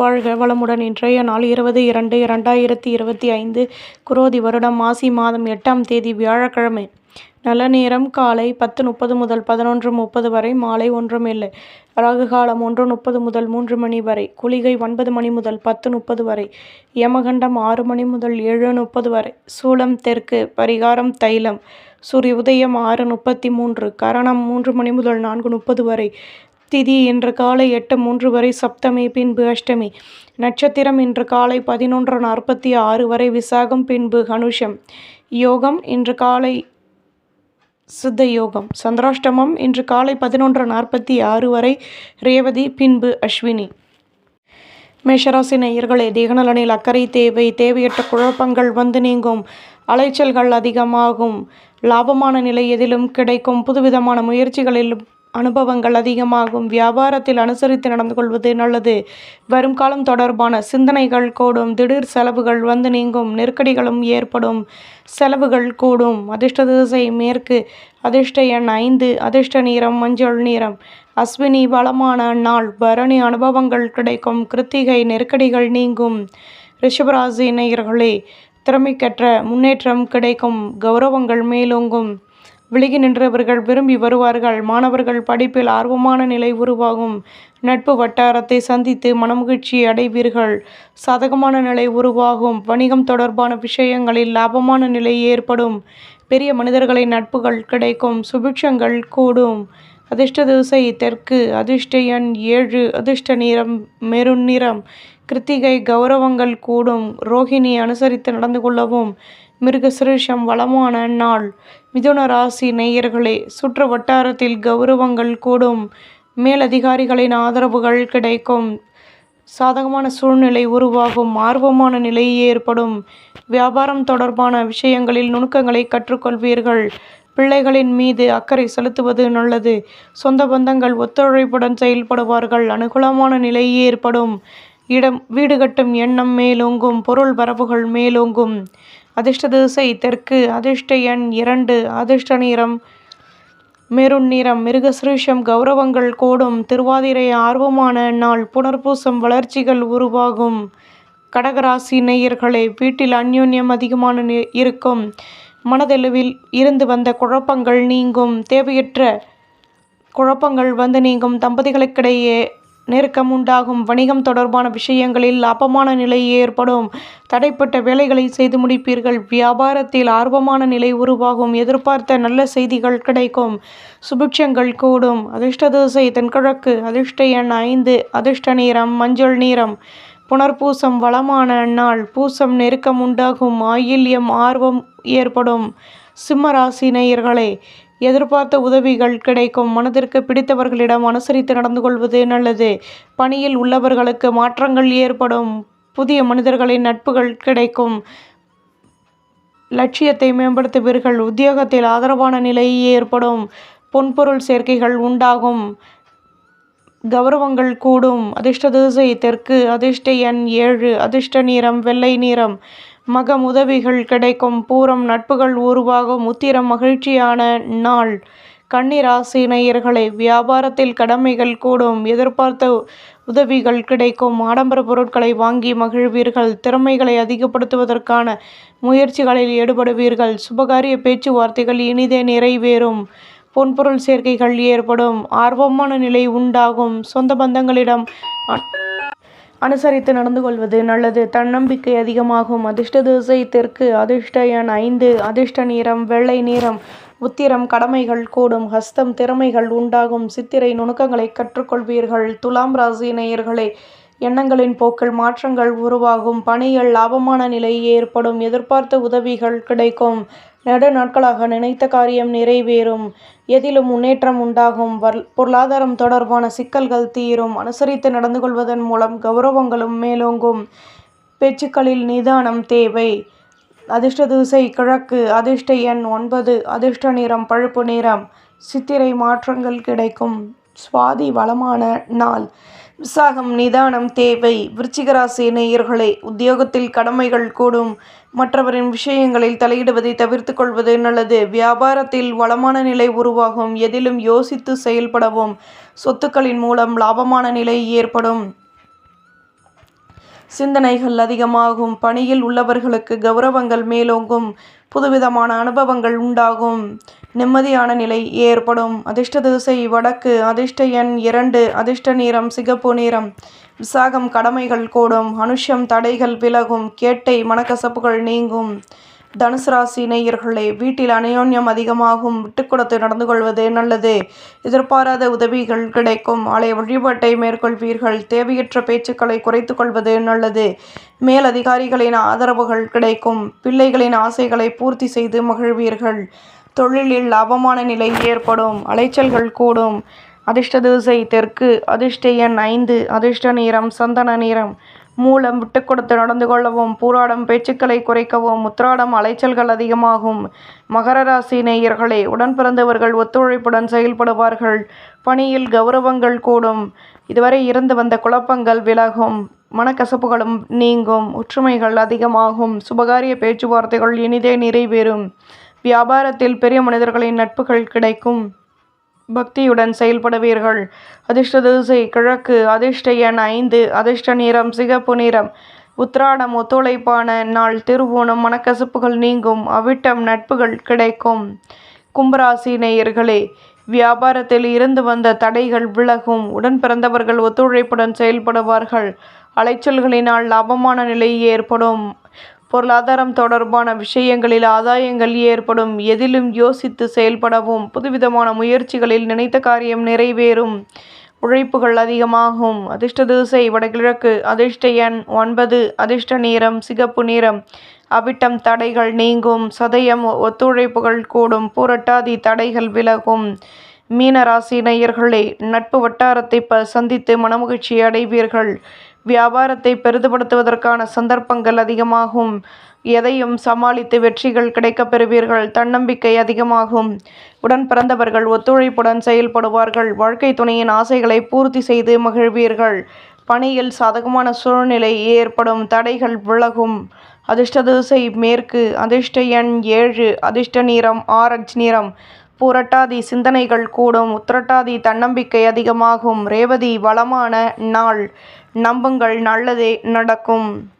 வாழ்க வளமுடன். இன்றைய நாள் இருபது இரண்டு இரண்டாயிரத்தி இருபத்தி ஐந்து குரோதி வருடம் மாசி மாதம் எட்டாம் தேதி வியாழக்கிழமை. நல்ல நேரம் காலை பத்து முப்பது முதல் பதினொன்று முப்பது வரை மாலை ஒன்றும் இல்லை ராகு காலம் ஒன்று முப்பது முதல் மூன்று மணி வரை. குளிகை ஒன்பது மணி முதல் பத்து முப்பது வரை. யமகண்டம் ஆறு மணி முதல் ஏழு முப்பது வரை. சூளம் தெற்கு பரிகாரம் தைலம். சூரிய உதயம் ஆறு முப்பத்தி மூன்று கரணம் மூன்று மணி முதல் நான்கு முப்பது வரை. திதி இன்று காலை எட்டு மூன்று வரை சப்தமி பின்பு அஷ்டமி. நட்சத்திரம் இன்று காலை பதினொன்று நாற்பத்தி ஆறு வரை விசாகம் பின்பு ஹனுஷம் யோகம் இன்று காலை சித்த யோகம். சந்திராஷ்டமம் இன்று காலை பதினொன்று நாற்பத்தி ஆறு வரை ரேவதி பின்பு அஸ்வினி. மேஷராசி நேயர்களே தேகநலனில் அக்கறை தேவை தேவையற்ற குழப்பங்கள் வந்து நீங்கும் அலைச்சல்கள் அதிகமாகும் லாபமான நிலை எதிலும் கிடைக்கும் புதுவிதமான முயற்சிகளிலும் அனுபவங்கள் அதிகமாகும். வியாபாரத்தில் அனுசரித்து நடந்து கொள்வது நல்லது. வரும் காலம் தொடர்பான சிந்தனைகள் கூடும். திடீர் செலவுகள் வந்து நீங்கும். நெருக்கடிகளும் ஏற்படும். செலவுகள் கூடும். அதிர்ஷ்ட திசை மேற்கு. அதிர்ஷ்ட எண் ஐந்து. அதிர்ஷ்ட நிறம் மஞ்சள் நிறம். அஸ்வினி வளமான நாள். பரணி அனுபவங்கள் கிடைக்கும். கிருத்திகை நெருக்கடிகள் நீங்கும். ரிஷபராசி நேயர்களே திறமைக்கற்ற முன்னேற்றம் கிடைக்கும். கௌரவங்கள் மேலோங்கும். விலகி நின்றவர்கள் விரும்பி வருவார்கள். மாணவர்கள் படிப்பில் ஆர்வமான நிலை உருவாகும். நட்பு வட்டாரத்தை சந்தித்து மனமகிழ்ச்சி அடைவீர்கள். சாதகமான நிலை உருவாகும். வணிகம் தொடர்பான விஷயங்களில் லாபமான நிலை ஏற்படும். பெரிய மனிதர்களின் நட்புகள் கிடைக்கும். சுபிக்ஷங்கள் கூடும். அதிர்ஷ்ட திசை தெற்கு அதிர்ஷ்ட எண் ஏழு அதிர்ஷ்ட நிறம் மெருன் நிறம். கிருத்திகை கௌரவங்கள் கூடும். ரோஹிணி அனுசரித்து நடந்து கொள்ளவும் மிருகசிருஷம் வளமான நாள். மிதுன ராசி நேயர்களே சுற்று வட்டாரத்தில் கௌரவங்கள் கூடும். மேலதிகாரிகளின் ஆதரவுகள் கிடைக்கும். சாதகமான சூழ்நிலை உருவாகும். ஆர்வமான நிலை ஏற்படும். வியாபாரம் தொடர்பான விஷயங்களில் நுணுக்கங்களை கற்றுக்கொள்வீர்கள். பிள்ளைகளின் மீது அக்கறை செலுத்துவது நல்லது. சொந்த பந்தங்கள் ஒத்துழைப்புடன் செயல்படுவார்கள். அனுகூலமான நிலை ஏற்படும். இடம் வீடு கட்டும் எண்ணம் மேலோங்கும். பொருள் வரவுகள் மேலோங்கும். அதிர்ஷ்ட திசை தெற்கு அதிர்ஷ்ட எண் இரண்டு அதிர்ஷ்ட நிறம் மெருண் நிறம் மிருகசிருஷம் கௌரவங்கள் கூடும் திருவாதிரை ஆர்வமான நாள் புனர்பூசம் வளர்ச்சிகள் உருவாகும். கடகராசி நேயர்களே வீட்டில் அந்யோன்யம் அதிகமான இருக்கும். மனதளவில் இருந்து வந்த குழப்பங்கள் நீங்கும். தேவையற்ற குழப்பங்கள் வந்து நீங்கும். தம்பதிகளுக்கிடையே நெருக்கம் உண்டாகும். வணிகம் தொடர்பான விஷயங்களில் லாபமான நிலை ஏற்படும். தடைப்பட்ட வேலைகளை செய்து முடிப்பீர்கள். வியாபாரத்தில் ஆர்வமான நிலை உருவாகும். எதிர்பார்த்த நல்ல செய்திகள் கிடைக்கும். சுபிட்சங்கள் கூடும். அதிர்ஷ்ட தோசை தென்கிழக்கு அதிர்ஷ்ட எண் ஐந்து. அதிர்ஷ்ட நீரம் மஞ்சள் நீரம் புனர்பூசம் வளமான நாள். பூசம் நெருக்கம் உண்டாகும். ஆயில்யம் ஆர்வம் ஏற்படும். சிம்ம ராசி நேயர்களே எதிர்பார்த்த உதவிகள் கிடைக்கும். மனதிற்கு பிடித்தவர்களிடம் அனுசரித்து நடந்து கொள்வது நல்லது. பணியில் உள்ளவர்களுக்கு மாற்றங்கள் ஏற்படும். புதிய மனிதர்களின் நட்புகள் கிடைக்கும். லட்சியத்தை மேம்படுத்துவீர்கள். உத்தியோகத்தில் ஆதரவான நிலை ஏற்படும். பொன்பொருள் சேர்க்கைகள் உண்டாகும். கௌரவங்கள் கூடும். அதிர்ஷ்ட திசை தெற்கு அதிர்ஷ்ட எண் ஏழு அதிர்ஷ்ட நிறம் வெள்ளை நிறம். மகம் உதவிகள் கிடைக்கும். பூரம் நட்புகள் உருவாகும். உத்திரம் மகிழ்ச்சியான நாள். கன்னிராசி நேயர்களை வியாபாரத்தில் கடமைகள் கூடும். எதிர்பார்த்த உதவிகள் கிடைக்கும். ஆடம்பர பொருட்களை வாங்கி மகிழ்வீர்கள். திறமைகளை அதிகப்படுத்துவதற்கான முயற்சிகளில் ஈடுபடுவீர்கள். சுபகாரிய பேச்சுவார்த்தைகள் இனிதே நிறைவேறும். பொன்பொருள் சேர்க்கைகள் ஏற்படும். ஆர்வமான நிலை உண்டாகும். சொந்த பந்தங்களிடம் அனுசரித்து நடந்து கொள்வது நல்லது. தன்னம்பிக்கை அதிகமாகும். அதிர்ஷ்ட திசை தெற்கு. அதிர்ஷ்ட எண் ஐந்து. அதிர்ஷ்ட நிறம் வெள்ளை நிறம். உத்திரம் கடமைகள் கூடும் ஹஸ்தம் திறமைகள் உண்டாகும். சித்திரை நுணுக்கங்களை கற்றுக்கொள்வீர்கள். துலாம் ராசி நேயர்களே எண்ணங்களின் போக்கில் மாற்றங்கள் உருவாகும். பணிகள் லாபமான நிலை ஏற்படும். எதிர்பார்த்த உதவிகள் கிடைக்கும். நெடு நாட்களாக நினைத்த காரியம் நிறைவேறும். எதிலும் முன்னேற்றம் உண்டாகும். வர் பொருளாதாரம் தொடர்பான சிக்கல்கள் தீரும். அனுசரித்து நடந்து கொள்வதன் மூலம் கௌரவங்களும் மேலோங்கும். பேச்சுக்களில் நிதானம் தேவை. அதிர்ஷ்ட திசை கிழக்கு அதிர்ஷ்ட எண் ஒன்பது அதிர்ஷ்ட நிறம் பழுப்பு நிறம். சித்திரை மாற்றங்கள் கிடைக்கும். சுவாதி வளமான நாள். விசாகம் நிதானம் தேவை. விருச்சிகராசி நேயர்களே உத்தியோகத்தில் கடமைகள் கூடும். மற்றவரின் விஷயங்களில் தலையிடுவதை தவிர்த்து கொள்வது நல்லது. வியாபாரத்தில் வளமான நிலை உருவாகும். எதிலும் யோசித்து செயல்படவும். சொத்துக்களின் மூலம் லாபமான நிலை ஏற்படும். சிந்தனைகள் அதிகமாகும். பணியில் உள்ளவர்களுக்கு கௌரவங்கள் மேலோங்கும். புதுவிதமான அனுபவங்கள் உண்டாகும். நிம்மதியான நிலை ஏற்படும். அதிர்ஷ்ட திசை வடக்கு அதிர்ஷ்ட எண் இரண்டு அதிர்ஷ்ட நிறம் சிகப்பு நிறம். விசாகம் கடமைகள் கூடும். அனுஷம் தடைகள் விலகும். கேட்டை மனக்கசப்புகள் நீங்கும். தனுசு ராசி நேயர்களே வீட்டில் அநியோன்யம் அதிகமாகும் விட்டுக்கொடுத்து நடந்து கொள்வது நல்லது. எதிர்பாராத உதவிகள் கிடைக்கும். ஆலய வழிபாட்டை மேற்கொள்வீர்கள். தேவையற்ற பேச்சுக்களை குறைத்து கொள்வது நல்லது மேலதிகாரிகளின் ஆதரவுகள் கிடைக்கும். பிள்ளைகளின் ஆசைகளை பூர்த்தி செய்து மகிழ்வீர்கள். தொழிலில் லாபமான நிலை ஏற்படும். அலைச்சல்கள் கூடும். அதிர்ஷ்ட தூசை தெற்கு. அதிர்ஷ்ட எண் ஐந்து. அதிர்ஷ்ட நிறம் சந்தன நிறம். மூலம் விட்டு கொடுத்து நடந்து கொள்ளவும் பூராடம் பேச்சுக்களை குறைக்கவும் உத்திராடம் அலைச்சல்கள் அதிகமாகும். மகர ராசி நேயர்களே உடன் பிறந்தவர்கள் ஒத்துழைப்புடன் செயல்படுவார்கள். பணியில் கௌரவங்கள் கூடும். இதுவரை இருந்து வந்த குழப்பங்கள் விலகும். மனக்கசப்புகளும் நீங்கும். ஒற்றுமைகள் அதிகமாகும். சுபகாரிய பேச்சுவார்த்தைகள் இனிதே நிறைவேறும். வியாபாரத்தில் பெரிய மனிதர்களின் நட்புகள் கிடைக்கும். பக்தியுடன் செயல்படுவீர்கள். அதிர்ஷ்ட திசை கிழக்கு அதிர்ஷ்ட எண் ஐந்து அதிர்ஷ்ட நிறம் சிகப்பு நிறம். உத்ராடம் ஒத்துழைப்பான நாள் திருவோணம் மனக்கசப்புகள் நீங்கும் அவிட்டம் நட்புகள் கிடைக்கும். கும்பராசி நேயர்களே வியாபாரத்தில் இருந்து வந்த தடைகள் விலகும். உடன் பிறந்தவர்கள் ஒத்துழைப்புடன் செயல்படுவார்கள். அலைச்சல்களினால் லாபமான நிலை ஏற்படும். பொருளாதாரம் தொடர்பான விஷயங்களில் ஆதாயங்கள் ஏற்படும். எதிலும் யோசித்து செயல்படவும் புதுவிதமான முயற்சிகளில் நினைத்த காரியம் நிறைவேறும். உழைப்புகள் அதிகமாகும். அதிர்ஷ்ட திசை வடகிழக்கு. அதிர்ஷ்ட எண் ஒன்பது. அதிர்ஷ்ட நேரம் சிகப்பு நிறம். அவிட்டம் தடைகள் நீங்கும். சதயம் ஒத்துழைப்புகள் கூடும். பூரட்டாதி தடைகள் விலகும். மீனராசி நேயர்களே நட்பு வட்டாரத்தை ப சந்தித்து மனமகிழ்ச்சி அடைவீர்கள். வியாபாரத்தை பெரிதுபடுத்துவதற்கான சந்தர்ப்பங்கள் அதிகமாகும். எதையும் சமாளித்து வெற்றிகள் கிடைக்கப் பெறுவீர்கள். தன்னம்பிக்கை அதிகமாகும். உடன் பிறந்தவர்கள் ஒத்துழைப்புடன் செயல்படுவார்கள். வாழ்க்கை துணையின் ஆசைகளை பூர்த்தி செய்து மகிழ்வீர்கள். பணியில் சாதகமான சூழ்நிலை ஏற்படும். தடைகள் விலகும். அதிர்ஷ்ட திசை மேற்கு. அதிர்ஷ்ட எண் ஏழு. அதிர்ஷ்ட நிறம் ஆரஞ்சு நிறம். பூரட்டாதி சிந்தனைகள் கூடும். உத்திரட்டாதி தன்னம்பிக்கை அதிகமாகும். ரேவதி வளமான நாள். நம்புங்கள் நல்லதே நடக்கும்.